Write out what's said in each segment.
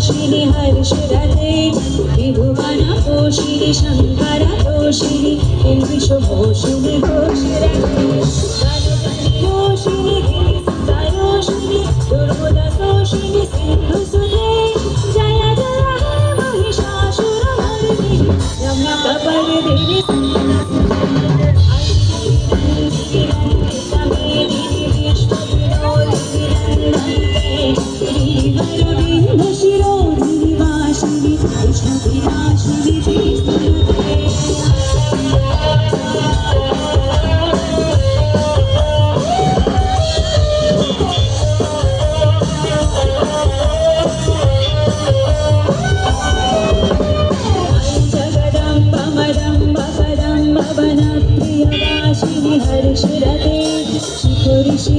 श्री हर्षरथे विभुवन ओ श्री शङ्कर ओ Shri Baby.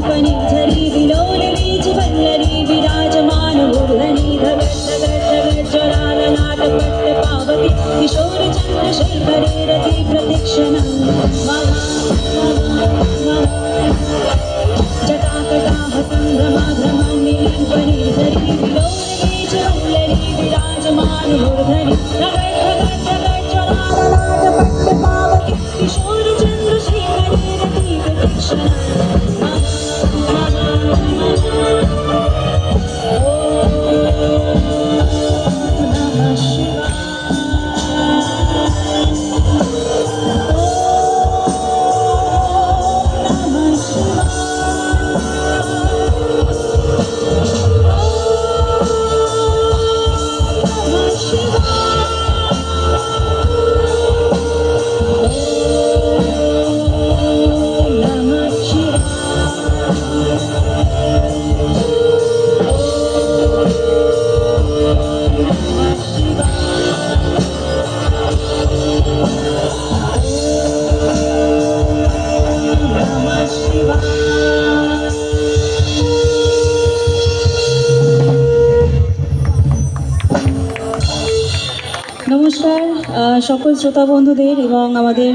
झझ विलोलीजवल्लने विराजमानबोधने भगद्भव जगजाननाटभ्यपावति किशोरचन्द्रशर्भरे रथे নমস্কার সকল শ্রোতা বন্ধুদের এবং আমাদের